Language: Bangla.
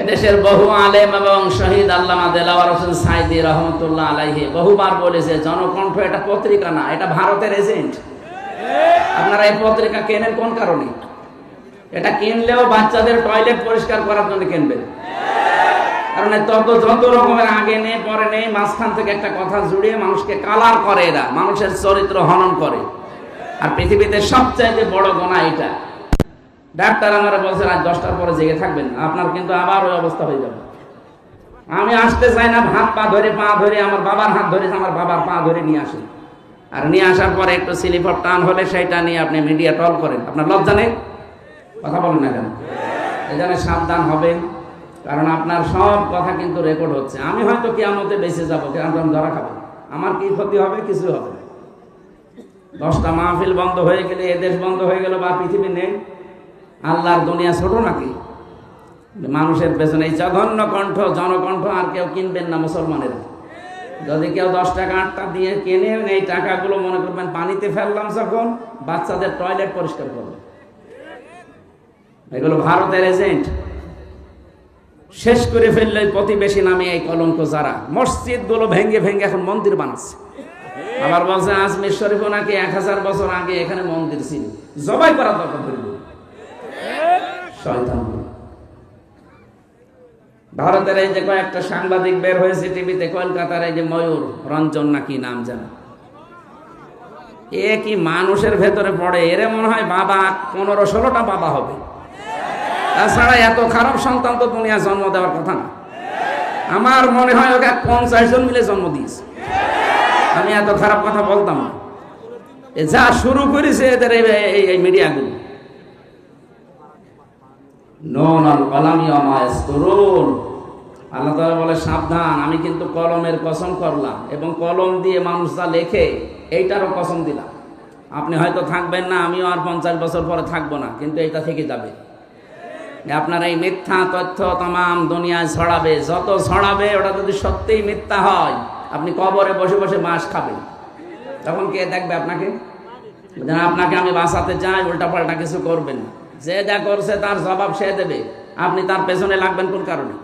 এদেশের বহু আলেম এবং শহীদ আল্লামা দেলাওয়ার হোসেন সাইদি রহমতুল্লাহ আলাইহি বহুবার বলেছে, জনকণ্ঠ এটা পত্রিকা না, এটা ভারতের এজেন্ট। আপনারা এই পত্রিকা কেনেন, কোন কারণে? এটা কিনলেও বাচ্চাদের টয়লেট পরিষ্কার করার জন্য কিনবেন। কারণ তত যত রকমের আগে নেই, পরে নেই, মাঝখান থেকে একটা কথা জুড়িয়ে মানুষকে কালার করে এরা, মানুষের চরিত্র হনন করে। আর পৃথিবীতে সবচাইতে বড় গোনা এটা। ডাক্তার আমার বলছে, রাত দশটার পরে জেগে থাকবেন আপনার কিন্তু আবার ওই অবস্থা হয়ে যাবে। আমি আসতে চাই না, হাত পা ধরে পা ধরে, আমার বাবার হাত ধরে, আমার বাবার পা ধরে নিয়ে আসেন। আর নিয়ে আসার পরে একটু স্লিপার টান হলে সেইটা নিয়ে আপনি মিডিয়া টল করেন। আপনার লজ্জা নেই? কথা বলেন না কেন? এই জন্য সাবধান হবেন, কারণ আপনার সব কথা কিন্তু রেকর্ড হচ্ছে। আমি হয়তো কেয়ামতে বেঁচে যাব কেমন ধরা খাব। আমার কি ক্ষতি হবে? কিছু হবে। দশটা মাহফিল বন্ধ হয়ে গেলে এদেশ বন্ধ হয়ে গেল বা পৃথিবী নেই। আল্লাহর দুনিয়া ছোট নাকি? মানুষের পেছনে এই জঘন্য কণ্ঠ, জনকণ্ঠ আর কেউ কিনবেন না মুসলমানের। যদি কেউ দশ টাকা, আটটা দিয়ে কেনে এই টাকাগুলো মনে করবেন পানিতে ফেললাম যখন, বাচ্চাদের টয়লেট পরিষ্কার করবে এগুলো ভারতের এজেন্ট। শেষ করে ফেললে প্রতিবেশী নামে এই কলঙ্ক যারা। মসজিদগুলো ভেঙ্গে ভেঙ্গে এখন মন্দির বানাচ্ছে। আবার বলছে, আজমির শরীফও নাকি এক হাজার বছর আগে এখানে মন্দির ছিল। জবাই করা দরকার শয়তান। ভারতের এই যে কয়েকটা সাংবাদিক বের হয়েছে টিভিতে, কলকাতার এই যে ময়ূর, রঞ্জন নাকি নাম জানা? এ কি মানুষের ভেতরে পড়ে? এরে মনে হয় বাবা, পনেরো ষোলোটা বাবা হবে। তাছাড়া এত খারাপ সন্তান তো দুনিয়া জন্ম দেওয়ার কথা না। আমার মনে হয় ওকে পঞ্চাশ জন মিলে জন্ম দিয়েছে। আমি এত খারাপ কথা বলতাম না। যা শুরু করেছে এদের এই- মিডিয়াগুলো নন কলামি অমায়স্তরুন আল্লাহ তাআলা বলে, সাবধান, আমি কিন্তু কলমের কসম করলাম এবং কলম দিয়ে মানুষ যা লেখে, এইটারও কসম দিলাম। আপনি হয়তো থাকবেন না, আমিও আর পঞ্চাশ বছর পরে থাকব না, কিন্তু এটা থেকে যাবে। আপনার এই মিথ্যা তথ্য তাম দুনিয়ায় ছড়াবে, যত ছড়াবে, ওটা যদি সত্যিই মিথ্যা হয়, আপনি কবরে বসে বসে মাছ খাবেন। তখন কে দেখবে আপনাকে? আপনাকে আমি বাঁচাতে চাই, উল্টাপাল্টা কিছু করবেন না। যে যা করছে তার জবাব সে দেবে। আপনি তার পেছনে লাগবেন কোন কারণে?